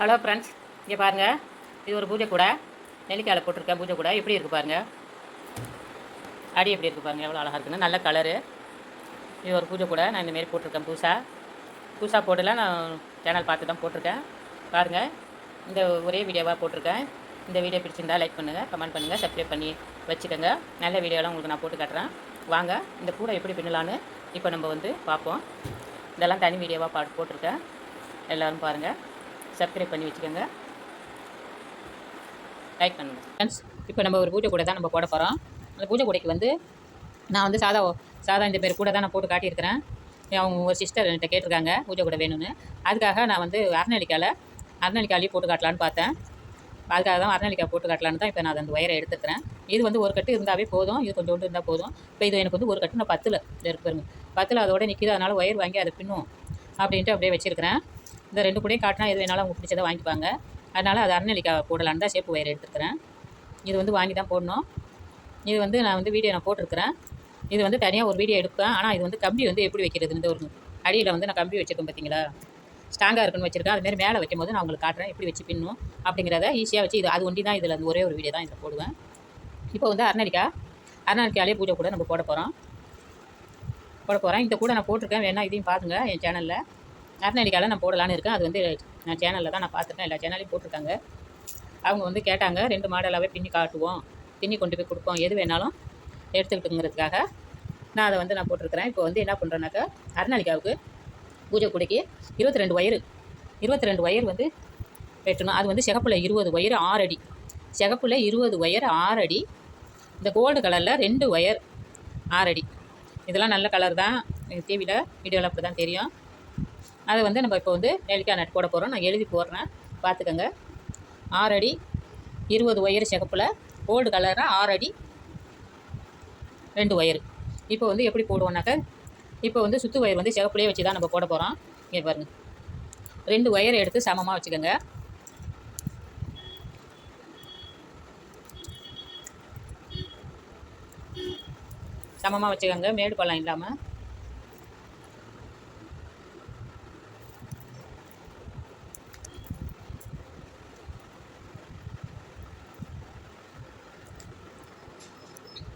Hello friends இங்கே பாருங்கள் இது ஒரு பூஜை கூட. நெல்லிக்காயில் போட்டிருக்கேன் பூஜை கூட. எப்படி இருக்குது பாருங்கள் அடி எப்படி இருக்குது பாருங்கள் எவ்வளோ அழகாக இருக்குன்னு. நல்ல கலரு இது ஒரு பூஜை கூட. நான் இந்தமாரி போட்டிருக்கேன் புதுசாக புதுசாக போட்டுலாம் நான் சேனல் பார்த்து தான் போட்டிருக்கேன். பாருங்கள் இந்த ஒரே வீடியோவாக போட்டிருக்கேன். இந்த வீடியோ பிடிச்சிருந்தா லைக் பண்ணுங்கள் கமெண்ட் பண்ணுங்கள் சப்ஸ்கிரைப் பண்ணி வச்சுக்கோங்க. நல்ல வீடியோலாம் உங்களுக்கு நான் போட்டு காட்டுறேன். வாங்க. இந்த கூடை எப்படி பின்னலான்னு இப்போ நம்ம வந்து பார்ப்போம். இதெல்லாம் தனி வீடியோவாக பாட்டு போட்டிருக்கேன். எல்லோரும் பாருங்கள் சப்ஸ்கிரைப் பண்ணி வச்சுக்கோங்க. லைக் பண்ணுங்கள் ஃப்ரெண்ட்ஸ் இப்போ நம்ம ஒரு பூஜை கூட தான் நம்ம போட போகிறோம் அந்த பூஜை கூடைக்கு வந்து நான் வந்து சாதா சாதா இந்த பேர் கூட தான் நான் போட்டு காட்டியிருக்கிறேன். அவங்க ஒரு சிஸ்டர் என்கிட்ட கேட்டிருக்காங்க பூஜை கூட வேணும்னு. அதுக்காக நான் வந்து அரணலிக்காயில் அரணலிக்காயிலையும் போட்டு காட்டலான்னு பார்த்தேன். அதுக்காக தான் அரணலிக்காய் போட்டு காட்டலான்னு தான் இப்போ நான் அந்த ஒயரை எடுத்துக்கிறேன் இது வந்து ஒரு கட்டு இருந்தாவே போதும். இது கொஞ்சோண்டு இருந்தால் போதும். இப்போ இது எனக்கு வந்து ஒரு கட்டு நான் பத்தில் இருக்கு பாருங்க. பத்தில் அதோட நிற்கிது அதனால் ஒயர் வாங்கி அதை பின்னும் அப்படின்ட்டு அப்படியே வச்சுருக்கிறேன். இந்த ரெண்டு கூடையும் காட்டினா எது வேணாலும் அவங்க பிடிச்சதை வாங்கிப்பாங்க. அதனால் அது அரணலிக்காய் போடலான்னு தான் சேப்பு ஒயர் எடுத்துக்கிறேன் இது வந்து வாங்கி தான் போடணும். இது வந்து நான் வந்து வீடியோ நான் போட்டிருக்கிறேன். இது வந்து தனியாக ஒரு வீடியோ எடுப்பேன். ஆனால் இது வந்து கம்பி வந்து எப்படி வைக்கிறது? இந்த ஒரு அடியில் வந்து நான் கம்பி வச்சுருக்கேன் பார்த்தீங்களா ஸ்ட்ராங்காக இருக்குன்னு வச்சுருக்கேன். அதுமாரி மேலே வைக்கும் போது நான் உங்களுக்கு காட்டுறேன் எப்படி வச்சு பின்னும் அப்படிங்கிறத ஈஸியாக வச்சு இது அது ஒண்டி தான் இதில் வந்து ஒரே ஒரு வீடியோ தான் இதில் போடுவேன். இப்போ வந்து அரணலிக்காய் அரணலிக்காயிலே பூஜை கூட நம்ம போட போகிறோம் போட போகிறேன் இந்த கூட நான் போட்டிருக்கேன். வேணால் இதையும் பாருங்கள் என் சேனலில் அரணலிக்காயில் நான் போடலான்னு இருக்கேன். அது வந்து நான் சேனலில் தான் நான் பார்த்துருக்கேன். எல்லா சேனலையும் போட்டிருக்காங்க. அவங்க வந்து கேட்டாங்க ரெண்டு மாடலாகவே பின்னி காட்டுவோம். பின்னி கொண்டு போய் கொடுப்போம். எது வேணாலும் எடுத்துக்கிட்டுங்கிறதுக்காக நான் அதை வந்து நான் போட்டிருக்கிறேன். இப்போ வந்து என்ன பண்ணுறேன்னாக்கா அருணாளிக்காவுக்கு பூஜை குடிக்கு இருபத்தி ரெண்டு ஒயரு இருபத்தி ரெண்டு ஒயர் வந்து வெட்டணும். அது வந்து சிகப்பில் இருபது ஒயர் ஆறு அடி. சிகப்பில் இருபது ஒயர் ஆறு அடி. இந்த கோல்டு கலரில் ரெண்டு ஒயர் ஆறு அடி. இதெல்லாம் நல்ல கலர் தான். டிவியில் வீடியோவில் அப்படி தான் தெரியும். அதை வந்து நம்ம இப்போ வந்து நெல்லிக்காய் நட்டு போட போகிறோம் நான் எழுதி போடுறேன். பார்த்துக்கோங்க. ஆறு அடி இருபது ஒயர் சிகப்பில் கோல்டு கலராக ஆறு அடி ரெண்டு ஒயர். இப்போ வந்து எப்படி போடுவோம்னாக்க இப்போ வந்து சுத்து ஒயர் வந்து சிகப்புலேயே வச்சு தான் நம்ம போட போகிறோம் இங்கே பாருங்கள் ரெண்டு ஒயரை எடுத்து சமமாக வச்சுக்கோங்க. சமமாக வச்சுக்கோங்க. மேடு பள்ளம் இல்லாமல்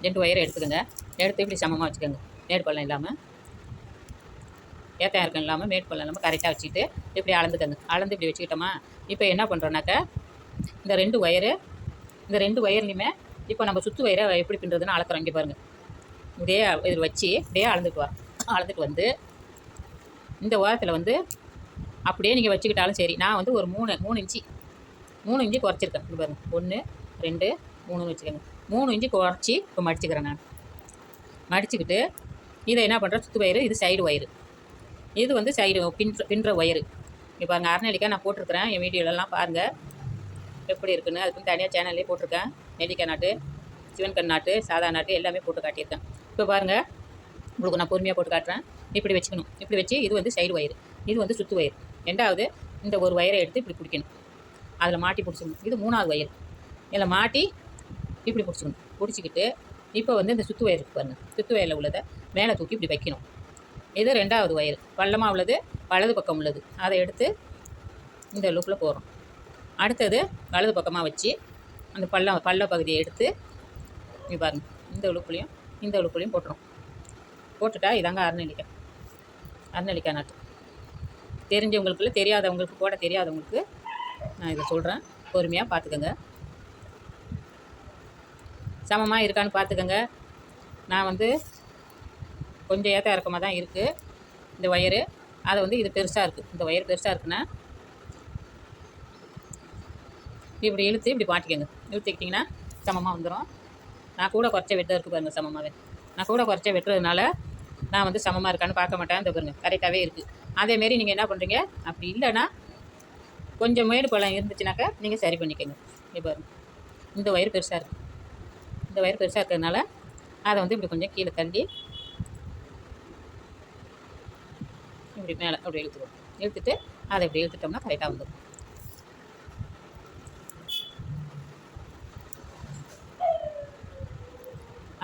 ரெண்டு ஒயரை எடுத்துக்கோங்க. எடுத்து இப்படி சமமாக வச்சுக்கோங்க. மேடு பள்ளம் இல்லாமல் ஏத்தம் இறக்கம் இல்லாமல் மேடு பள்ளம் இல்லாமல் கரெக்டாக வச்சுக்கிட்டு இப்படி அளந்துக்கோங்க. அளந்து இப்படி வச்சுக்கிட்டோமா? இப்போ என்ன பண்ணுறோன்னாக்கா இந்த ரெண்டு ஒயரு இந்த ரெண்டு ஒயர்லையுமே இப்போ நம்ம சுற்று ஒயரை எப்படி பின்னுறதுன்னு அளக்குறோம். இங்கே பாருங்கள் இதே இதில் வச்சு இப்படியே அளந்துட்டு வரோம் அளந்துட்டு வந்து இந்த ஓரத்தில் வந்து அப்படியே நீங்கள் வச்சுக்கிட்டாலும் சரி. நான் வந்து ஒரு மூணு மூணு இன்ச்சு மூணு இன்ச்சு குறைச்சிருக்கேன். பாருங்கள் ஒன்று ரெண்டு மூணுன்னு வச்சுக்கோங்க. மூணு இன்ச்சு குறைச்சி இப்போ மடிச்சுக்கிறேன் நான். மடிச்சுக்கிட்டு இதை என்ன பண்ணுறேன் சுத்து வயிறு இது சைடு வயிறு. இது வந்து சைடு பின்ற பின்ற ஒயரு இப்போ பாருங்கள் அரைநெல்லிக்காய் நான் போட்டிருக்கிறேன். என் வீடியோலலாம் பாருங்கள் எப்படி இருக்குன்னு. அதுக்குன்னு தனியாக சேனல்லே போட்டிருக்கேன். நெல்லிக்காய் நாட்டு சிவன் கண் நாட்டு சாதா நாட்டு எல்லாமே போட்டு காட்டியிருக்கேன். இப்போ பாருங்கள் உங்களுக்கு நான் பொறுமையாக போட்டு காட்டுறேன். இப்படி வச்சுக்கணும். இப்படி வச்சு இது வந்து சைடு வயிறு. இது வந்து சுத்து வயிறு. ரெண்டாவது இந்த ஒரு வயரை எடுத்து இப்படி பிடிக்கணும். அதில் மாட்டி பிடிச்சிக்கணும் இது மூணாவது வயிறு. இதில் மாட்டி இப்படி பிடிச்சிக்கணும். பிடிச்சிக்கிட்டு இப்போ வந்து இந்த சுத்து வயிறு இருக்கு பாருங்க. சுத்து வயரில் உள்ளதை மேலே தூக்கி இப்படி வைக்கணும். இது ரெண்டாவது வயிறு பள்ளமாக உள்ளது வலது பக்கம் உள்ளது. அதை எடுத்து இந்த லுக்கில் போகிறோம் அடுத்தது வலது பக்கமாக வச்சு அந்த பள்ளம் பள்ள பகுதியை எடுத்து இங்கே பாருங்க. இந்த உழுப்புலையும் இந்த உழுப்புலையும் போட்டுரும் போட்டுட்டா இதாங்க அரைநெல்லிக்காய். அரைநெல்லிக்காய் நாட்டு. தெரிஞ்சவங்களுக்குள்ள தெரியாதவங்களுக்கு போட தெரியாதவங்களுக்கு நான் இதை சொல்கிறேன் பொறுமையாக பார்த்துக்கோங்க. சமமாக இருக்கான்னு பார்த்துக்கோங்க. நான் வந்து கொஞ்சம் ஏற்ற இறக்கமாக தான் இருக்குது இந்த ஒயரு அதை வந்து இது பெருசாக இருக்குது இந்த ஒயர் பெருசாக இருக்குன்னா இப்படி இழுத்து இப்படி மாட்டிக்கோங்க. இழுத்துக்கிட்டிங்கன்னா சமமாக வந்துடும் நான் கூட குறைச்ச வெட்டு இருக்குது பாருங்கள் சமமாகவே நான் கூட குறைச்ச வெட்டுறதுனால நான் வந்து சமமாக இருக்கான்னு பார்க்க மாட்டேன். இந்த பாருங்கள் கரெக்டாகவே இருக்குது அதேமாரி நீங்கள் என்ன பண்ணுறீங்க அப்படி இல்லைன்னா கொஞ்சம் மேடு பழம் இருந்துச்சுனாக்கா நீங்கள் சரி பண்ணிக்கோங்க. இப்போ இந்த ஒயர் பெருசாக இருக்குது இந்த வயிறு பெருசாக இருக்கிறதுனால அதை வந்து இப்படி கொஞ்சம் கீழே தள்ளி இப்படி மேலே அப்படி இழுத்துக்கணும். இழுத்துட்டு அதை இப்படி இழுத்துட்டோம்னா கரெக்டாக வந்துடும்.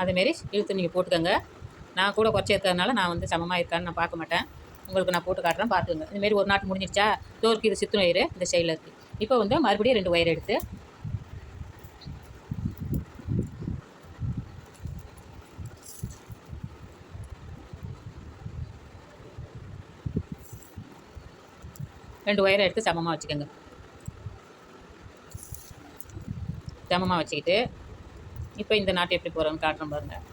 அதேமாரி இழுத்து நீங்கள் போட்டுக்கோங்க. நான் கூட குறைச்சி இருக்கிறதுனால நான் வந்து சமமாக இருக்கான்னு நான் பார்க்க மாட்டேன். உங்களுக்கு நான் போட்டு காட்டுறேன் பார்த்துங்க இதுமாரி ஒரு நாட்டு முடிஞ்சிடுச்சா தோற்கு இது சித்து வயிறு இந்த சைடில் இருக்குது இப்போ வந்து மறுபடியும் ரெண்டு ஒயர் எடுத்து ரெண்டு ஒயரை எடுத்து சமமாக வச்சுக்கோங்க. சமமாக வச்சுக்கிட்டு இப்போ இந்த நாட்டு எப்படி போகிறோன்னு காட்டுறோம் பாருங்கள்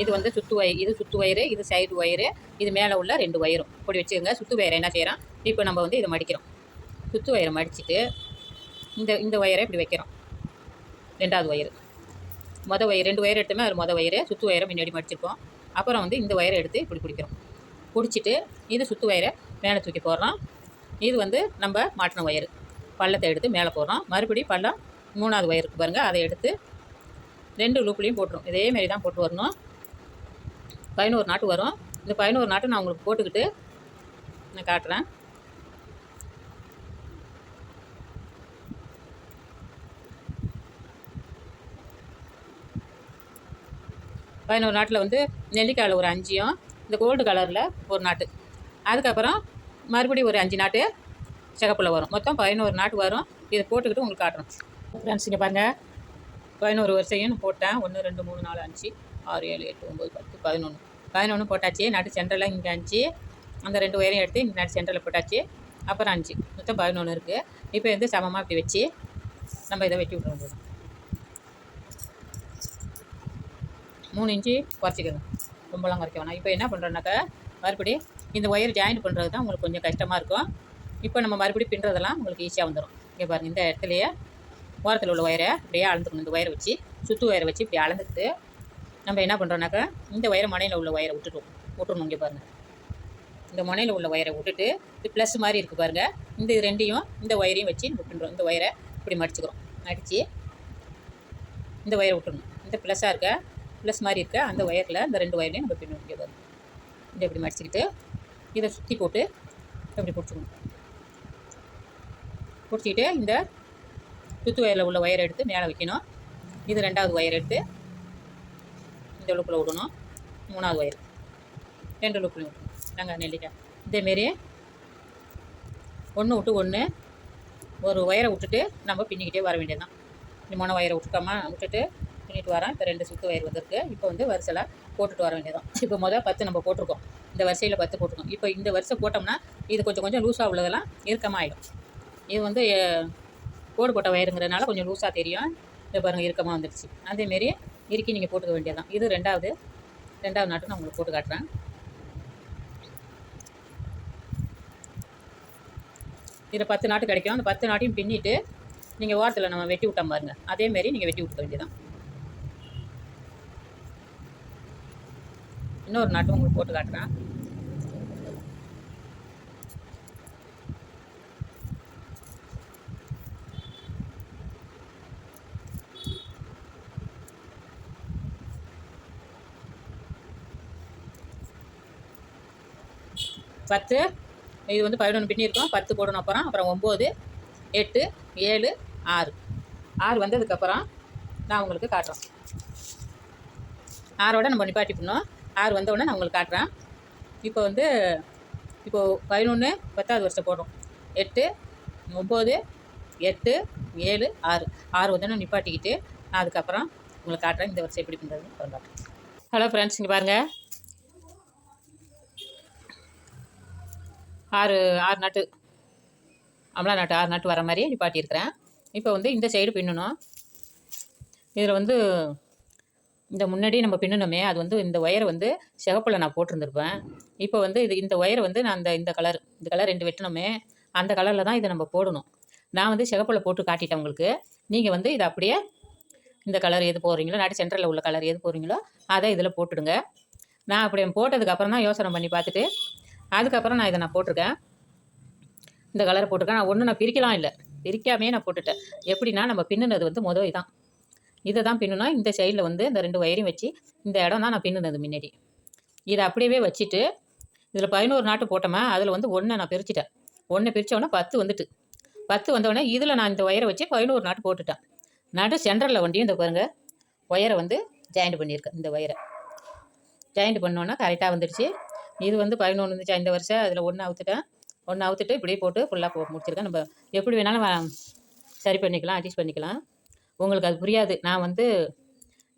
இது வந்து சுத்து வயர் இது சுத்து வயரு இது சைடு ஒயரு இது மேலே உள்ள ரெண்டு ஒயரும் இப்படி வச்சுக்கோங்க சுத்து ஒயரை என்ன செய்கிறோம் இப்போ நம்ம வந்து இதை மடிக்கிறோம். சுத்து ஒயரை மடிச்சுட்டு இந்த இந்த ஒயரை இப்படி வைக்கிறோம். ரெண்டாவது ஒயரு மொதல் ஒயர் ரெண்டு ஒயர் எடுத்துமே அது மொதல் ஒயரு சுத்து ஒயரை முன்னாடி மடிச்சிருப்போம். அப்புறம் வந்து இந்த ஒயரை எடுத்து இப்படி பிடிக்கிறோம். பிடிச்சிட்டு இது சுற்று ஒயரை மேலே தூக்கி போடுறோம் இது வந்து நம்ம மாட்டின ஒயரு பள்ளத்தை எடுத்து மேலே போடுறோம் மறுபடியும் பள்ளம் மூணாவது ஒயருக்கு பாருங்கள் அதை எடுத்து ரெண்டு லூப்லேயும் போட்டுரும். இதே மாரி தான் போட்டு வரணும். பதினோரு நாட்டு வரும். இந்த பதினோரு நாட்டு நான் உங்களுக்கு போட்டுக்கிட்டு நான் காட்டுறேன். பதினோரு நாட்டில் வந்து நெல்லிக்காயில் ஒரு அஞ்சியும் இந்த கோல்டு கலரில் ஒரு நாட்டு. அதுக்கப்புறம் மறுபடியும் ஒரு அஞ்சு நாட்டு சிகப்பில் வரும். மொத்தம் பதினோரு நாட்டு வரும். இதை போட்டுக்கிட்டு உங்களுக்கு காட்டுறோம் ஃப்ரெண்ட்ஸ் இங்கே பாருங்கள் பதினோரு வரிசையும் போட்டேன். ஒன்று ரெண்டு மூணு நாலு அஞ்சு ஆறு ஏழு எட்டு ஒம்பது பத்து பதினொன்று பதினொன்று போட்டாச்சு. நாட்டு சென்டரில் இங்கே அஞ்சு. அந்த ரெண்டு ஒயரையும் எடுத்து இங்கே நாட்டு சென்டரில் போட்டாச்சு. அப்புறம் அஞ்சு. மொத்தம் பதினொன்று இருக்குது இப்போ வந்து சமமாக இப்படி வச்சு நம்ம இதை வெட்டி விட்ருவோம் மூணு இன்ச்சு குறைச்சிக்கோங்க ரொம்பலாம் குறைக்க வேணாம் இப்போ என்ன பண்ணுறோன்னாக்கா மறுபடி இந்த ஒயர் ஜாயின்ட் பண்ணுறது தான் உங்களுக்கு கொஞ்சம் கஷ்டமாக இருக்கும். இப்போ நம்ம மறுபடியும் பின்னுறதெல்லாம் உங்களுக்கு ஈஸியாக வந்துடும் இங்கே பாருங்கள் இந்த இடத்துலையே ஓரத்தில் உள்ள ஒயரை அப்படியே அளந்துக்கணும். இந்த ஒயரை வச்சு சுற்று ஒயரை வச்சு இப்படி அளந்துக்கிட்டு நம்ம என்ன பண்ணுறோன்னாக்கா இந்த ஒயரை முனையில் உள்ள ஒயரை விட்டுட்டோம். விட்டுருணும் இங்கே பாருங்கள் இந்த முனையில் உள்ள ஒயரை விட்டுட்டு இது ப்ளஸ் மாதிரி இருக்குது பாருங்கள் இந்த ரெண்டையும் இந்த ஒயரையும் வச்சு நம்ம பின்னுறோம். இந்த ஒயரை இப்படி மடிச்சுக்கிறோம். மடித்து இந்த ஒயரை விட்டுறணும் இந்த ப்ளஸ்ஸாக இருக்க ப்ளஸ் மாதிரி இருக்க. அந்த ஒயரில் இந்த ரெண்டு ஒயர்லையும் நம்ம பின் இங்கே இதை இப்படி மடிச்சுக்கிட்டு இதை சுற்றி போட்டு இப்படி பிடிச்சிக்கணும். பிடிச்சிக்கிட்டு இந்த சுத்து ஒயரில் உள்ள ஒயரை எடுத்து மேலே வைக்கணும். இது ரெண்டாவது ஒயர் எடுத்து இந்த லுக்கில் விடணும். மூணாவது ஒயர் ரெண்டு லுக்கில் விடணும். நாங்கள் நெல்லிக்காய். இதேமாரி ஒன்று விட்டு ஒன்று ஒரு ஒயரை விட்டுட்டு நம்ம பின்னிக்கிட்டே வர வேண்டியதுதான். இந்த மூணு ஒயரை விட்டுட்டோமா விட்டுட்டு பண்ணிட்டு வரேன். இப்போ ரெண்டு சுத்து வயிறு வந்திருக்கு. இப்போ வந்து வரிசையில் போட்டுட்டு வர வேண்டியதான் இப்போ முதல் பத்து நம்ம போட்டிருக்கோம். இந்த வரிசையில் பத்து போட்டிருக்கோம். இப்போ இந்த வரிசை போட்டோம்னா இது கொஞ்சம் கொஞ்சம் லூஸாக உள்ளதெல்லாம் இறுக்கமாகிடும் இது வந்து கோடு போட்ட வயிறுங்கிறதுனால கொஞ்சம் லூஸாக தெரியும். இதை பாருங்கள் இறுக்கமாக வந்துடுச்சு அதேமாரி இறுக்கி நீங்கள் போட்டுக்க வேண்டியதான் இது ரெண்டாவது ரெண்டாவது நாட்டு நான் உங்களுக்கு போட்டு காட்டுறேன். இதில் பத்து நாட்டு கிடைக்கும். அந்த பத்து நாட்டையும் பின்னிட்டு நீங்கள் ஓரத்தில் நம்ம வெட்டி விட்டோம் பாருங்கள் அதேமாரி நீங்கள் வெட்டி விட்டுக்க வேண்டியதான் இன்னொரு நாட்டும் உங்களுக்கு போட்டு காட்டுறேன். பத்து. இது வந்து பதினொன்று பின்னி இருக்கும். பத்து போடணும் அப்புறம். அப்புறம் ஒம்பது எட்டு ஏழு ஆறு. ஆறு வந்ததுக்கப்புறம் நான் உங்களுக்கு காட்டுறேன் ஆறோட நம்ம நிப்பாட்டி பண்ணோம் ஆறு வந்த நான் உங்களுக்கு காட்டுறேன். இப்போ வந்து இப்போது பதினொன்று பத்தாவது வருஷம் போடுறோம். எட்டு ஒம்பது எட்டு ஏழு ஆறு. ஆறு வந்தோடனே நிப்பாட்டிக்கிட்டு நான் அதுக்கப்புறம் உங்களுக்கு காட்டுறேன் இந்த வருஷம் எப்படி பண்ணுறதுன்னு காட்டுறேன். ஹலோ ஃப்ரெண்ட்ஸ் இங்கே பாருங்கள் ஆறு ஆறு நாட்டு அமலா நாட்டு ஆறு நாட்டு வர மாதிரி நிப்பாட்டியிருக்கிறேன். இப்போ வந்து இந்த சைடு பின்னணும். இதில் வந்து இந்த முன்னாடி நம்ம பின்னணுமே அது வந்து இந்த ஒயரை வந்து சிகப்பில் நான் போட்டிருந்துருப்பேன். இப்போ வந்து இது இந்த ஒயரை வந்து நான் இந்த இந்த கலர் இந்த கலர் ரெண்டு வெட்டணுமே அந்த கலரில் தான் இதை நம்ம போடணும். நான் வந்து சிகப்பில் போட்டு காட்டிட்டேன் உங்களுக்கு. நீங்கள் வந்து இதை அப்படியே இந்த கலர் எது போடுறீங்களோ நாட்டு சென்டரில் உள்ள கலர் எது போடுறீங்களோ அதை இதில் போட்டுடுங்க. நான் அப்படி போட்டதுக்கப்புறம் தான் யோசனை பண்ணி பார்த்துட்டு அதுக்கப்புறம் நான் இதை நான் போட்டிருக்கேன். இந்த கலரை போட்டிருக்கேன். நான் ஒன்றும் நான் பிரிக்கலாம் இல்லை. பிரிக்காமே நான் போட்டுட்டேன். எப்படின்னா நம்ம பின்னுனது வந்து முதல் இதான் இதை தான் பின்னுனா இந்த சைடில் வந்து இந்த ரெண்டு வயரையும் வச்சு இந்த இடம் தான் நான் பின்னுனது முன்னாடி. இதை அப்படியே வச்சுட்டு இதில் பதினோரு நாட்டு போட்டோமா அதில் வந்து ஒன்றை நான் பிரிச்சுட்டேன். ஒன்றை பிரித்தோடனே பத்து வந்துட்டு. பத்து வந்தோடனே இதில் நான் இந்த ஒயரை வச்சு பதினோரு நாட்டு போட்டுட்டேன். நடு சென்டரில் வண்டியும் இந்த பாருங்கள் ஒயரை வந்து ஜாயிண்ட் பண்ணியிருக்கேன் இந்த ஒயரை ஜாயிண்ட் பண்ணோன்னா கரெக்டாக வந்துடுச்சு. இது வந்து பதினொன்று இருந்துச்சு இந்த வருஷம் அதில் ஒன்று அவுத்துட்டேன். ஒன்று அவுத்துட்டு இப்படியே போட்டு ஃபுல்லாக போ முடிச்சிருக்கேன். நம்ம எப்படி வேணாலும் சரி பண்ணிக்கலாம் அட்ஜஸ்ட் பண்ணிக்கலாம். உங்களுக்கு அது புரியாது. நான் வந்து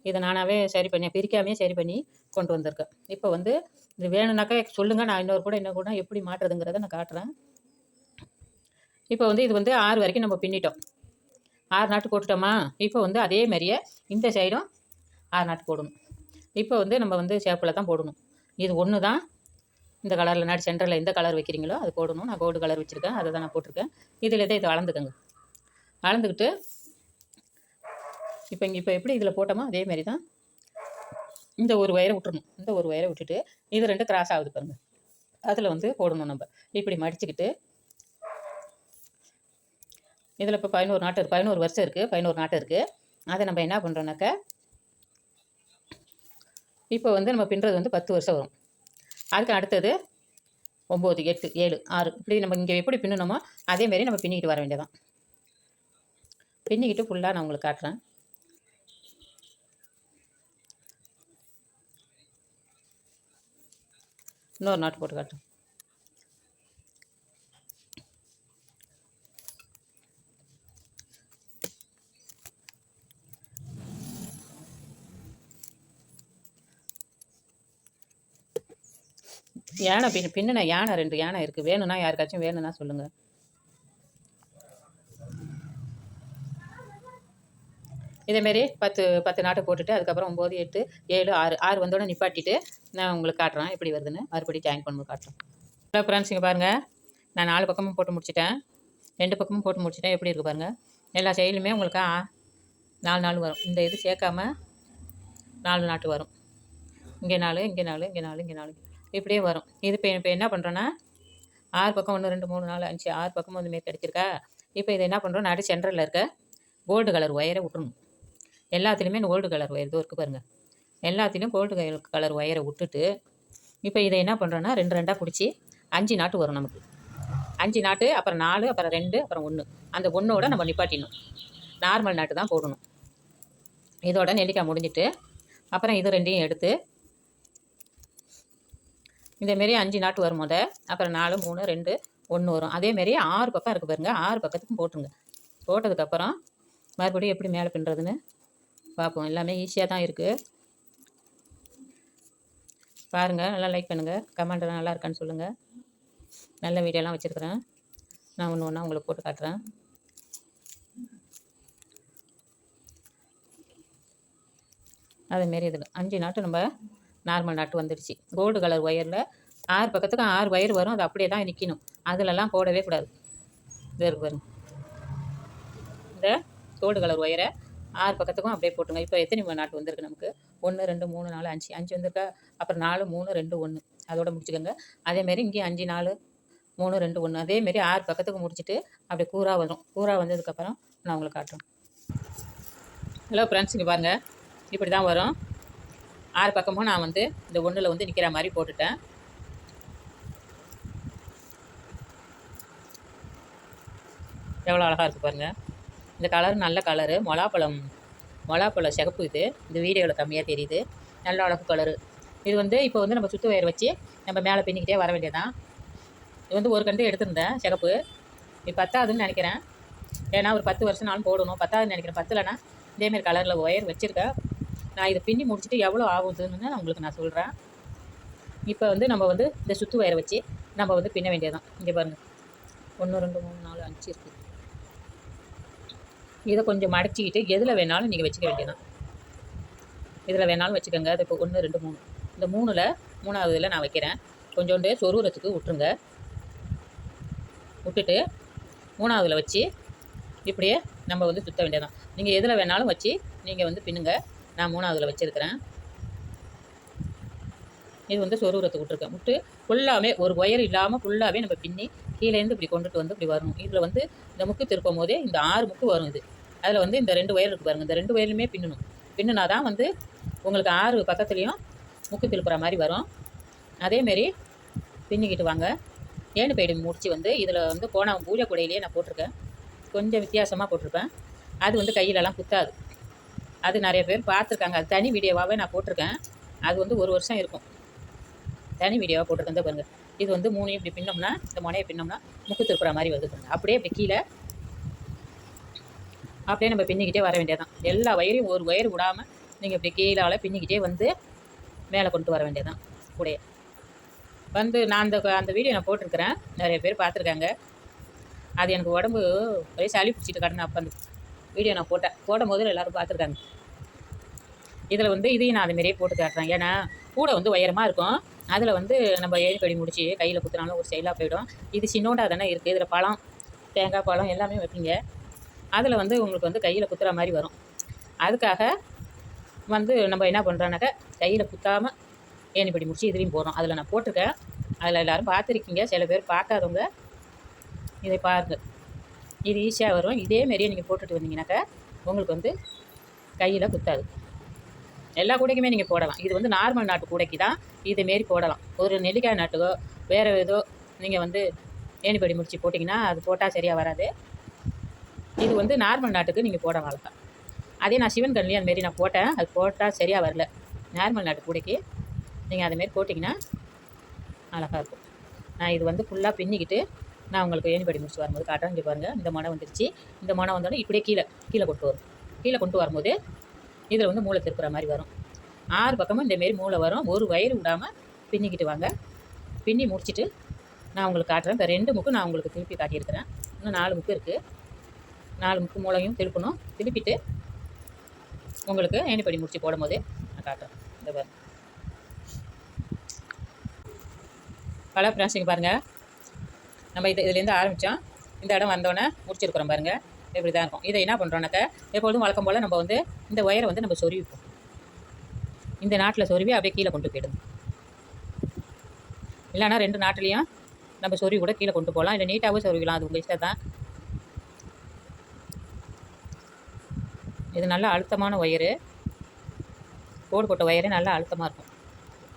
இதை நானாகவே சரி பண்ணி பிரிக்காமையே சரி பண்ணி கொண்டு வந்திருக்கேன். இப்போ வந்து இது வேணும்னாக்கா சொல்லுங்கள் நான் இன்னொரு கூட இன்னொரு கூட எப்படி மாட்டுறதுங்கிறத நான் காட்டுறேன். இப்போ வந்து இது வந்து ஆறு வரைக்கும் நம்ம பின்னிட்டோம். ஆறு நாட்டு போட்டுட்டோமா? இப்போ வந்து அதே மாதிரியே இந்த சைடும் ஆறு நாட்டு போடணும். இப்போ வந்து நம்ம வந்து சேப்பில் தான் போடணும். இது ஒன்று தான். இந்த கலரில் நாட்டு சென்டரில் எந்த கலர் வைக்கிறீங்களோ அது போடணும். நான் கோல்டு கலர் வச்சுருக்கேன். அதை தான் நான் போட்டிருக்கேன். இதில் இதை இதை அளந்துக்கோங்க அளந்துக்கிட்டு இப்போ இங்கே இப்போ எப்படி இதில் போட்டோமோ அதே மாதிரி தான் இந்த ஒரு ஒயரை விட்டுறணும். இந்த ஒரு ஒயரை விட்டுட்டு இது ரெண்டு கிராஸ் ஆகுது பாருங்கள் அதில் வந்து போடணும் நம்ம. இப்படி மடிச்சுக்கிட்டு இதில் இப்போ பதினோரு நாட்டு இருக்குது பதினோரு வருஷம் இருக்குது பதினோரு நாட்டு இருக்குது அதை நம்ம என்ன பண்ணுறோன்னாக்கா இப்போ வந்து நம்ம பின்னுறது வந்து பத்து வருஷம் வரும். அதுக்கு அடுத்தது ஒம்பது எட்டு ஏழு ஆறு. இப்படி நம்ம இங்கே எப்படி பின்னணுமோ அதேமாரி நம்ம பின்னிக்கிட்டு வர வேண்டியதான் பின்னிக்கிட்டு ஃபுல்லாக நான் உங்களுக்கு காட்டுறேன். இன்னொரு நாட்டு போட்டு காட்டு யானை பின் பின்னுன யானை ரெண்டு யானை இருக்குது வேணும்னா யாருக்காச்சும் வேணும்னா சொல்லுங்கள் இதேமாரி பத்து பத்து நாட்டை போட்டுட்டு அதுக்கப்புறம் ஒம்பது எட்டு ஏழு ஆறு ஆறு வந்தோடனே நிப்பாட்டிட்டு நான் உங்களுக்கு காட்டுறேன் எப்படி வருதுன்னு. மறுபடியும் ஜாயின் பண்ணும்போது காட்டுறேன். ஹலோ ஃப்ரெண்ட்ஸ் இங்கே பாருங்கள் நான் நாலு பக்கமும் போட்டு முடிச்சிட்டேன். ரெண்டு பக்கமும் போட்டு முடிச்சிட்டேன். எப்படி இருக்குது பாருங்கள் எல்லா செயலுமே உங்களுக்கு ஆ, நாலு நாள் வரும். இந்த இது சேர்க்காம நாலு நாட்டு வரும். இங்கே நாலு இங்கே நாலு இங்கே நாலு இங்கே நாலு. இப்படியே வரும். இது இப்போ இப்போ என்ன பண்ணுறோன்னா ஆறு பக்கம் ஒன்று ரெண்டு மூணு நாலு அஞ்சு ஆறு பக்கமும் வந்து மாரி கிடச்சிருக்கா இப்போ இதை என்ன பண்ணுறோம் நடு சென்டரில் இருக்க கோல்டு கலர் ஒயரை விட்ருணும் எல்லாத்துலேயுமே கோல்டு கலர் ஒயர் இதோ இருக்குது பாருங்கள் எல்லாத்துலேயும் கோல்டு கலர் ஒயரை விட்டுட்டு இப்போ இதை என்ன பண்ணுறோன்னா ரெண்டு ரெண்டாக பிடிச்சி அஞ்சு நாட்டு வரும் நமக்கு. அஞ்சு நாட்டு அப்புறம் நாலு அப்புறம் ரெண்டு அப்புறம் ஒன்று அந்த ஒன்றோட நம்ம நிப்பாட்டிடணும். நார்மல் நாட்டு தான் போடணும். இதோட நெல்லிக்காய் முடிஞ்சிட்டு அப்புறம் இது ரெண்டையும் எடுத்து இதேமாரி அஞ்சு நாட்டு வரும் முத அப்புறம் நாலு மூணு ரெண்டு ஒன்று வரும். அதேமாரி ஆறு பக்கம் இருக்குது பாருங்கள் ஆறு பக்கத்துக்கும் போட்டுருங்க. போட்டதுக்கப்புறம் மறுபடியும் எப்படி மேலே பின்னுறதுன்னு? பார்ப்போம். எல்லாமே ஈஸியாக தான் இருக்குது பாருங்கள் நல்லா லைக் பண்ணுங்கள் கமெண்ட்லாம் நல்லா இருக்கான்னு சொல்லுங்கள் நல்ல வீடியோலாம் வச்சுருக்குறேன். நான் ஒன்று ஒன்றா உங்களுக்கு போட்டு காட்டுறேன். அதேமாரி இதில் அஞ்சு நாட்டு நம்ம நார்மல் நாட்டு வந்துடுச்சு. கோல்டு கலர் ஒயரில் ஆறு பக்கத்துக்கு ஆறு ஒயர் வரும். அது அப்படியே தான் நிற்கணும் அதிலலாம் போடவே கூடாது. இது இருக்கு இந்த கோல்டு கலர் ஒயரை ஆறு பக்கத்துக்கும் அப்படியே போட்டுங்க இப்போ எத்தனை நாட்டு வந்திருக்கு நமக்கு? ஒன்று ரெண்டு மூணு நாலு அஞ்சு. அஞ்சு வந்திருக்கா? அப்புறம் நாலு மூணு ரெண்டு ஒன்று அதோட முடிச்சுக்கோங்க. அதேமாரி இங்கேயும் அஞ்சு நாலு மூணு ரெண்டு ஒன்று அதேமாரி ஆறு பக்கத்துக்கு முடிச்சுட்டு அப்படியே கூறாக வரும். கூறாக வந்ததுக்கப்புறம் நான் உங்களுக்கு காட்டுறேன். ஹலோ ஃப்ரெண்ட்ஸ் இங்கே பாருங்கள் இப்படி தான் வரும். ஆறு பக்கமும் நான் வந்து இந்த ஒன்றில் வந்து நிற்கிற மாதிரி போட்டுட்டேன். எவ்வளோ அழகாக இருக்குது பாருங்கள் இந்த கலர் நல்ல கலரு மொளாப்பழம் மொளாப்பழம் சிகப்பு இது. இந்த வீடியோவில் கம்மியாக தெரியுது. நல்ல அழகு கலரு இது வந்து இப்போ வந்து நம்ம சுத்து வயர் வச்சு நம்ம மேலே பின்னிக்கிட்டே வர வேண்டியதான் இது வந்து ஒரு கண்டு எடுத்திருந்தேன் சிகப்பு. இது பத்தாதுன்னு நினைக்கிறேன். ஏன்னா ஒரு பத்து வருஷம் நானும் போடணும். பத்தாதுன்னு நினைக்கிறேன். பத்தலைன்னா இதேமாரி கலரில் ஒயர் வச்சுருக்கேன். நான் இதை பின்னி முடிச்சுட்டு எவ்வளோ ஆகுதுன்னு நான் உங்களுக்கு நான் சொல்கிறேன் இப்போ வந்து நம்ம வந்து இந்த சுத்து வயரை வச்சு நம்ம வந்து பின்ன வேண்டியதான் இங்கே பாருங்கள் ஒன்று ரெண்டு மூணு நாலு அஞ்சு இருக்குது இதை கொஞ்சம் மடச்சிக்கிட்டு எதில் வேணாலும் நீங்கள் வச்சுக்க வேண்டியதான் இதில் வேணாலும் வச்சுக்கோங்க. அது இப்போ ஒன்று ரெண்டு மூணு. இந்த மூணில் மூணாவதுல நான் வைக்கிறேன். கொஞ்சோண்டு சொருகிறதுக்கு விட்டுருங்க. விட்டுட்டு மூணாவதில் வச்சு இப்படியே நம்ம வந்து சுத்த வேண்டியதான் நீங்கள் எதில் வேணாலும் வச்சு நீங்கள் வந்து பின்னுங்க. நான் மூணாவதில் வச்சுருக்கிறேன். இது வந்து சொருகிறதுக்கு விட்டுருக்கேன். விட்டு ஃபுல்லாகவே ஒரு ஒயர் இல்லாமல் ஃபுல்லாகவே நம்ம பின்னி கீழேருந்து இப்படி கொண்டுட்டு வந்து இப்படி வரணும். இதில் வந்து இந்த முக்கு திருப்பும் போதே இந்த ஆறு முக்கு வரும் இது. அதில் வந்து இந்த ரெண்டு ஒயர் இருக்கு பாருங்கள் இந்த ரெண்டு ஒயர்லையுமே பின்னணும். பின்னுனா தான் வந்து உங்களுக்கு ஆறு பக்கத்துலேயும் முக்கு திருப்புற மாதிரி வரும். அதேமாரி பின்னிக்கிட்டு வாங்க. ஏணு பைடு முடிச்சு வந்து இதில் வந்து போன பூஜை கூடையிலேயே நான் போட்டிருக்கேன். கொஞ்சம் வித்தியாசமாக போட்டிருப்பேன். அது வந்து கையிலலாம் குத்தாது. அது நிறைய பேர் பார்த்துருக்காங்க. அது தனி வீடியோவாகவே நான் போட்டிருக்கேன். அது வந்து ஒரு வருஷம் இருக்கும். தனி வீடியோவாக போட்டிருக்கேன். பாருங்கள் இது வந்து மூணையும் இப்படி பின்னோம்னா இந்த முனையை பின்னோம்னா முக்கு திருப்புற மாதிரி வருது அப்படியே இப்படி கீழே அப்படியே நம்ம பின்னிக்கிட்டே வர வேண்டியதான் எல்லா வயரையும் ஒரு ஒயர் விடாமல் நீங்கள் இப்படி கீழால் பின்னிக்கிட்டே வந்து மேலே கொண்டு வர வேண்டியதான் கூடைய. வந்து நான் அந்த அந்த வீடியோ நான் போட்டிருக்கிறேன். நிறைய பேர் பார்த்துருக்காங்க. அது எனக்கு உடம்பு ஒரே சளி பிடிச்சிட்டு கடனை அப்போ அந்த வீடியோ நான் போட்டேன். போடும் போது எல்லோரும் பார்த்துருக்காங்க. இதில் வந்து இதையும் நான் அதுமாரியே போட்டு காட்டுறேன். ஏன்னா கூட வந்து உயரமாக இருக்கும். அதில் வந்து நம்ம ஏழு கடி முடிச்சு கையில் குத்துனாலும் ஒரு ஸ்டைலாக போயிடும். இது சின்னோண்டாக தானே இருக்குது இதில் பழம் தேங்காய் பழம் எல்லாமே வைப்பீங்க. அதில் வந்து உங்களுக்கு வந்து கையில் குத்துற மாதிரி வரும். அதுக்காக வந்து நம்ம என்ன பண்ணுறோன்னாக்கா கையில் குத்தாமல் ஏணிப்படி முடிச்சு இதுலேயும் போடுறோம். அதில் நான் போட்டிருக்கேன். அதில் எல்லோரும் பார்த்துருக்கீங்க. சில பேர் பார்க்காதவங்க இதை பாருங்கள் இது ஈஸியாக வரும். இதே மாதிரியே நீங்கள் போட்டுட்டு வந்தீங்கன்னாக்கா உங்களுக்கு வந்து கையில் குத்தாது. எல்லா கூடைக்குமே நீங்கள் போடலாம். இது வந்து நார்மல் நாட்டு கூடைக்கு தான். இதுமாரி போடலாம். ஒரு நெல்லிக்காய் நாட்டுக்கோ வேறு ஏதோ நீங்கள் வந்து ஏணிப்படி முடிச்சு போட்டிங்கன்னா அது போட்டால் சரியாக வராது. இது வந்து நார்மல் நாட்டுக்கு நீங்கள் போட வளர்க்கலாம் அதே நான் சிவன் கண்ணிலே அதுமாரி நான் போட்டேன். அது போட்டால் சரியாக வரல. நார்மல் நாட்டு கூடைக்கு நீங்கள் அதுமாரி போட்டிங்கன்னா அழகாக இருக்கும். நான் இது வந்து ஃபுல்லாக பின்னிக்கிட்டு நான் உங்களுக்கு ஏணிப்படி முடிச்சு வரும்போது காட்டுறேன். இங்கே பாருங்கள் இந்த மனை வந்துருச்சு. இந்த மனை வந்தோடனே இப்படியே கீழே கீழே கொண்டு வரும். கீழே கொண்டு வரும்போது இதில் வந்து மூளை திருப்புற மாதிரி வரும். ஆறு பக்கமும் இந்தமாரி மூளை வரும். ஒரு வயிறு விடாமல் பின்னிக்கிட்டு வாங்க. பின்னி முடிச்சுட்டு நான் உங்களுக்கு காட்டுறேன். இந்த ரெண்டு முக்கு நான் உங்களுக்கு திருப்பி காட்டியிருக்கிறேன். இன்னும் நாலு முக்கு இருக்குது நாலு முக்கு மூளையும் திருப்பணும். திருப்பிட்டு உங்களுக்கு ஏணிப்படி முடிச்சு போடும் போது நான் காட்டுறேன். இந்த பாருங்க. கலர் ஃப்ரெண்ட்ஸிங்க பாருங்கள் நம்ம இது இதுலேருந்து ஆரம்பித்தோம் இந்த இடம் வந்தோடனே முடிச்சிருக்கிறோம் பாருங்கள் இப்படி தான் இருக்கும். இதை என்ன பண்ணுறோம்னாக்க எப்பொழுதும் வழக்கம் போல் நம்ம வந்து இந்த ஒயரை வந்து நம்ம சொருவிப்போம். இந்த நாட்டில் சொருவி அப்படியே கீழே கொண்டு போயிடும் இல்லைன்னா ரெண்டு நாட்டிலையும் நம்ம சொருவி கூட கீழே கொண்டு போகலாம். இல்லை நீட்டாகவும் சொருவிக்கலாம். அது உங்கள் இஷ்டம் தான் இது நல்லா அழுத்தமான ஒயரு. கோடு போட்ட ஒயரே நல்லா அழுத்தமாக இருக்கும்.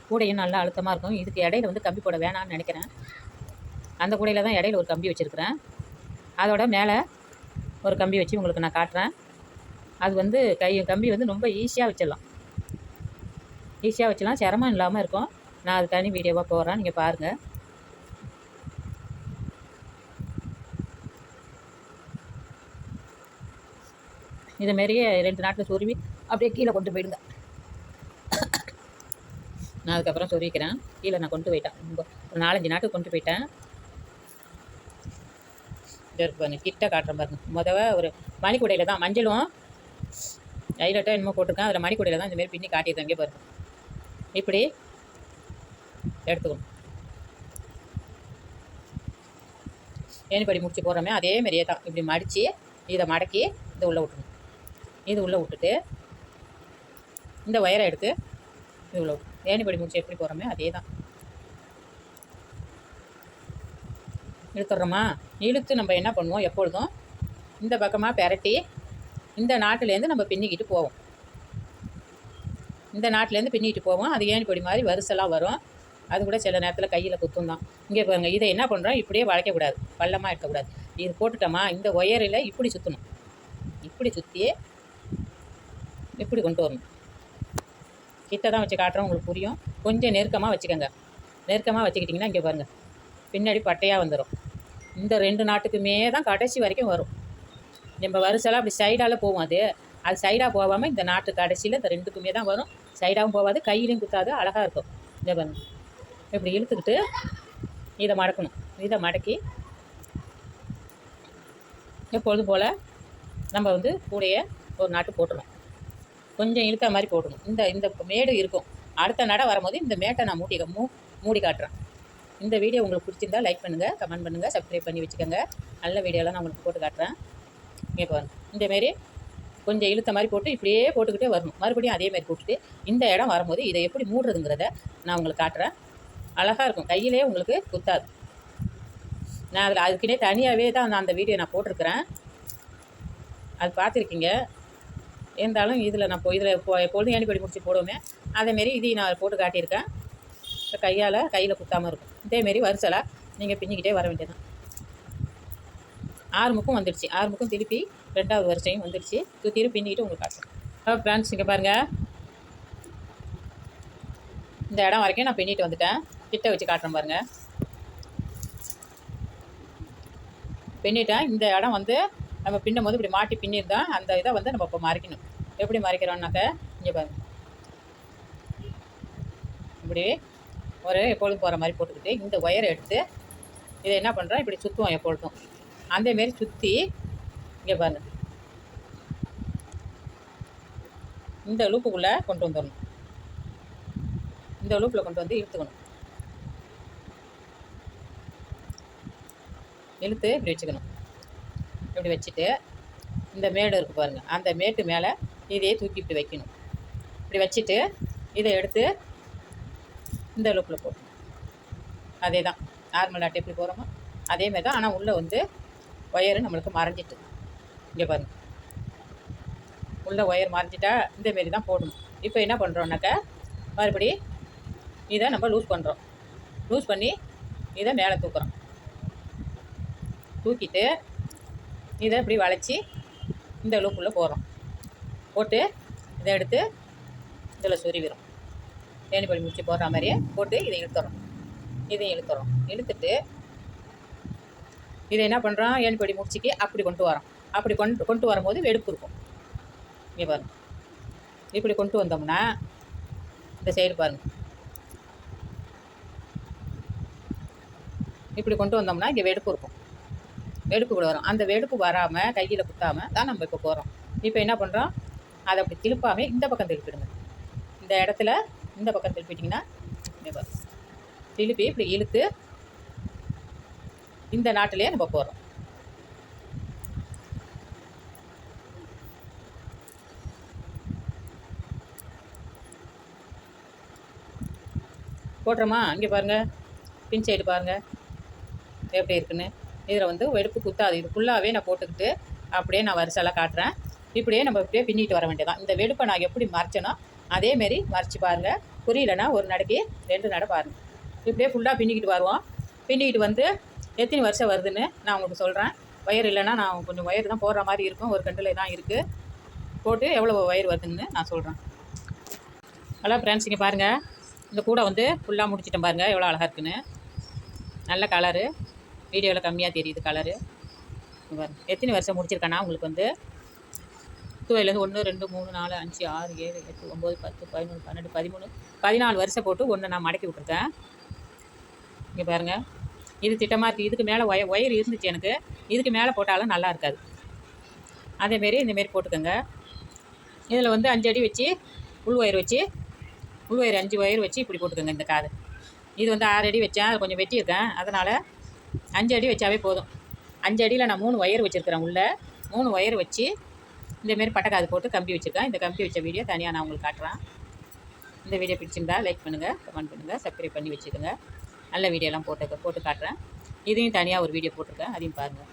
கூடையும் நல்லா அழுத்தமாக இருக்கும். இதுக்கு இடையில வந்து கம்பி போட வேணாம்னு நினைக்கிறேன். அந்த கூடையில் தான் இடையில ஒரு கம்பி வச்சுருக்கிறேன். அதோட மேலே ஒரு கம்பி வச்சு உங்களுக்கு நான் காட்டுறேன். அது வந்து கை கம்பி வந்து ரொம்ப ஈஸியாக வச்சிடலாம். ஈஸியாக வச்சிடலாம். சிரமம் இல்லாமல் இருக்கும். நான் அது தனி வீடியோவாக போடுறேன். நீங்கள் பாருங்கள் இதை மாரியே ரெண்டு நாட்டில் சொருவி அப்படியே கீழே கொண்டு போயிடுங்க. நான் அதுக்கப்புறம் சொருவிக்கிறேன். கீழே நான் கொண்டு போயிட்டேன். ஒரு நாலஞ்சு நாட்டுக்கு கொண்டு போயிட்டேன். இருக்கு பாருங்க கிட்ட காட்டுறேன் பாருங்க. முதல்ல ஒரு மணிக்கூடையில் தான் மஞ்சளும் ஹைலைட்டாக என்னமோ போட்டிருக்கேன். அதில் மணிக்கூடையில் தான் இந்தமாரி பின்னி காட்டியிருக்கேன். இங்கே பாருங்க. இப்படி எடுத்துக்கணும். ஏணிப்படி முடிச்சு போடுறோமே அதே மாதிரியே தான். இப்படி மடித்து இதை மடக்கி இதை உள்ளே விட்டுணும் இது உள்ளே விட்டுட்டு இந்த ஒயரை எடுத்து இது உள்ளே விட்டு. ஏணிப்படி முடிச்சு எப்படி போகிறோமே அதே தான் இழுத்துட்றோமா? இழுத்து நம்ம என்ன பண்ணுவோம்? எப்பொழுதும் இந்த பக்கமாக பெரட்டி இந்த நாட்டிலேருந்து நம்ம பின்னிக்கிட்டு போவோம். இந்த நாட்டிலேருந்து பின்னிக்கிட்டு போவோம். அது ஏணிப்படி மாதிரி வரிசலாக வரும். அது கூட சில நேரத்தில் கையில் குத்தும் தான். இங்கே பாருங்க இதை என்ன பண்ணுறோம் இப்படியே வளைக்கக்கூடாது பள்ளமாக எடுக்கக்கூடாது இது போட்டுட்டோமா? இந்த ஒயரில் இப்படி சுற்றணும் இப்படி சுற்றி இப்படி கொண்டு வரணும்? கிட்ட தான் வச்சு காட்டுறோம் உங்களுக்கு புரியும். கொஞ்சம் நெருக்கமாக வச்சுக்கோங்க. நெருக்கமாக வச்சுக்கிட்டிங்கன்னா இங்கே பாருங்கள் பின்னாடி பட்டையாக வந்துடும் இந்த ரெண்டு நாட்டுக்குமே தான் கடைசி வரைக்கும் வரும். நம்ம வருஷம்லாம் அப்படி சைடால் போவோம் அது. அது சைடாக போகாமல் இந்த நாட்டு கடைசியில் இந்த ரெண்டுக்குமே தான் வரும். சைடாகவும் போகாது கையிலையும் குத்தாது அழகாக இருக்கும். இந்த பாருங்க. இப்படி இழுத்துக்கிட்டு இதை மடக்கணும். இதை மடக்கி எப்பொழுதும் போல் நம்ம வந்து கூடைய ஒரு நாட்டு போட்டுருவோம் கொஞ்சம் இழுத்த மாதிரி போடணும். இந்த இந்த மேடு இருக்கும். அடுத்த நட வரும்போது இந்த மேட்டை நான் மூடி மூ மூடி காட்டுறேன். இந்த வீடியோ உங்களுக்கு பிடிச்சிருந்தா லைக் பண்ணுங்கள் கமெண்ட் பண்ணுங்கள் சப்ஸ்கிரைப் பண்ணி வச்சுக்கோங்க. நல்ல வீடியோலாம் நான் உங்களுக்கு போட்டு காட்டுறேன். இங்கே பாருங்கள் இந்தமாரி கொஞ்சம் இழுத்த மாதிரி போட்டு இப்படியே போட்டுக்கிட்டே வரணும். மறுபடியும் அதே மாதிரி போட்டுட்டு இந்த இடம் வரும்போது இதை எப்படி மூடுறதுங்கிறத நான் உங்களுக்கு காட்டுறேன். அழகாக இருக்கும். கையிலே உங்களுக்கு குத்தாது. நான் அதில் அதுக்குன்னே தனியாகவே தான் நான் அந்த வீடியோ நான் போட்டிருக்கிறேன். அது பார்த்துருக்கீங்க. இருந்தாலும் இதில் நான் இப்போ இதில் இப்போ எப்பொழுதும் ஏணிப்படி முடிச்சு போடுவோமே. அதேமாரி இதையும் நான் போட்டு காட்டியிருக்கேன். இப்போ கையால் கையில் குத்தாமல் இருக்கும். இதேமாரி வரிசலாக நீங்கள் பின்னிக்கிட்டே வர வேண்டியதான் ஆறு முக்கும் வந்துடுச்சு. ஆறு முக்கும் திருப்பி ரெண்டாவது வரிசையும் வந்துடுச்சு. திருப்பி பின்னிக்கிட்டு உங்களுக்கு காட்டுறேன். ஹலோ ஃப்ரெண்ட்ஸ் இங்கே பாருங்கள் இந்த இடம் வரைக்கும் நான் பின்னிட்டு வந்துட்டேன். கிட்ட வச்சு காட்டுறேன் பாருங்கள் பின்னிட்டேன். இந்த இடம் வந்து நம்ம பின்னும் போது இப்படி மாட்டி பின்னிருந்தா அந்த இதை வந்து நம்ம இப்போ மறைக்கணும். எப்படி மறைக்கிறோம்னாக்க இங்கே பாருங்க. இப்படி ஒரு எப்பொழுதும் போகிற மாதிரி போட்டுக்கிட்டு இந்த ஒயரை எடுத்து இதை என்ன பண்ணுறோம் இப்படி சுற்றுவோம் எப்பொழுதும். அதேமாரி சுற்றி இங்கே பாருங்க. இந்த லூப்புக்குள்ளே கொண்டு வந்துடணும். இந்த லூப்பில் கொண்டு வந்து இழுத்துக்கணும். இழுத்து இப்படி வச்சுக்கணும். இப்படி வச்சுட்டு இந்த மேடு இருக்குது பாருங்கள் அந்த மேட்டு மேலே இதையே தூக்கி இப்படி வைக்கணும். இப்படி வச்சுட்டு இதை எடுத்து இந்த லூப்பில் போடணும். அதே தான் நார்மல் நாட்டு எப்படி போகிறோமோ அதே மாதிரி தான் ஆனால் உள்ளே வந்து ஒயரு நம்மளுக்கு மறைஞ்சிட்டு இங்கே பாருங்கள் உள்ள ஒயர் மறைஞ்சிட்டா இந்தமாரி தான் போடணும். இப்போ என்ன பண்ணுறோம்னாக்கா மறுபடி இதை நம்ம லூஸ் பண்ணுறோம் லூஸ் பண்ணி இதை மேலே தூக்குறோம். தூக்கிட்டு இதை இப்படி வளைச்சி இந்த லூப்புள்ளே போடுறோம். போட்டு இதை எடுத்து இதில் சொருவிடும் தேனிப்படி முடிச்சு போடுற மாதிரியே போட்டு இதை இழுத்துறோம். இதையும் இழுத்துறோம். இழுத்துட்டு இதை என்ன பண்ணுறோம் ஏணிப்படி முடிச்சுக்கு அப்படி கொண்டு வரோம். அப்படி கொண்டு கொண்டு வரும்போது வெடுப்பு இருக்கும். இங்கே பாருங்க. இப்படி கொண்டு வந்தோம்னா இந்த சைடு பாருங்க. இப்படி கொண்டு வந்தோம்னா இங்கே வெடுப்பு இருக்கும். வெடுப்பு கூட வரும். அந்த வெடுப்பு வராமல் கையில் குத்தாமல் தான் நம்ம இப்போ போகிறோம் இப்போ என்ன பண்ணுறோம் அதை அப்படி திருப்பாமே இந்த பக்கம் திருப்பிடுங்க. இந்த இடத்துல இந்த பக்கம் திருப்பிட்டிங்கன்னா திருப்பி இப்படி இழுத்து இந்த நாட்டிலேயே நம்ம போகிறோம் போட்டுறோமா? இங்கே பாருங்கள் பின் சைடு பாருங்கள் எப்படி இருக்குன்னு. இதில் வந்து வெடுப்பு குத்தாது. இது ஃபுல்லாகவே நான் போட்டுக்கிட்டு அப்படியே நான் வரிசைலாம் காட்டுறேன். இப்படியே நம்ம இப்படியே பின்னிட்டு வர வேண்டியதான் இந்த வெடுப்பை நான் எப்படி மறைச்சனோ அதேமாரி மறைச்சி பாருங்கள் புரியலன்னா ஒரு நடைக்கு ரெண்டு நடை பாருங்கள் இப்படியே ஃபுல்லாக பின்னிக்கிட்டு வருவோம். பின்னிக்கிட்டு வந்து எத்தனை வருஷம் வருதுன்னு நான் உங்களுக்கு சொல்கிறேன் ஒயர் இல்லைன்னா நான் கொஞ்சம் ஒயர் தான் போடுற மாதிரி இருக்கும். ஒரு கண்டில் தான் இருக்குது போட்டு எவ்வளோ ஒயர் வருதுன்னு நான் சொல்கிறேன் ஹலோ ஃப்ரெண்ட்ஸ் இங்கே பாருங்கள் இந்த கூடை வந்து ஃபுல்லாக முடிச்சிட்டேன் பாருங்கள் எவ்வளோ அழகாக இருக்குன்னு. நல்ல கலரு வீடியோவில் கம்மியாக தெரியுது கலரு எத்தனை வருஷம் முடிச்சிருக்கேன்னா உங்களுக்கு வந்து துவையிலேருந்து ஒன்று ரெண்டு மூணு நாலு அஞ்சு ஆறு ஏழு எட்டு ஒம்பது பத்து பதினொன்று பன்னெண்டு பதிமூணு பதினாலு வருஷம் போட்டு ஒன்று நான் மடக்கி விட்டுருக்கேன். இங்கே பாருங்கள் இது திட்டமாக இருக்குது இதுக்கு மேலே ஒய ஒயர் இருந்துச்சு எனக்கு. இதுக்கு மேலே போட்டாலும் நல்லா இருக்காது. அதேமாரி இந்தமாரி போட்டுக்கோங்க. இதில் வந்து அஞ்சு அடி வச்சு உள் ஒயர் வச்சு உள் ஒயர் அஞ்சு ஒயர் வச்சு இப்படி போட்டுக்கோங்க இந்த காது. இது வந்து ஆறு அடி வச்சேன். அது கொஞ்சம் வெட்டியிருக்கேன். அதனால் அஞ்சு அடி வச்சாவே போதும். அஞ்சு அடியில் நான் மூணு ஒயர் வச்சுருக்கிறேன் உள்ளே. மூணு ஒயர் வச்சு இந்தமாரி பட்டக்காது போட்டு கம்பி வச்சுருக்கேன். இந்த கம்பி வச்ச வீடியோ தனியாக நான் உங்களுக்கு காட்டுறேன். இந்த வீடியோ பிடிச்சிருந்தா லைக் பண்ணுங்கள் கமெண்ட் பண்ணுங்கள் சப்ஸ்கிரைப் பண்ணி வச்சுக்கோங்க. நல்ல வீடியோலாம் போட்டு போட்டு காட்டுறேன். இதையும் தனியாக ஒரு வீடியோ போட்டிருக்கேன். அதையும் பாருங்கள்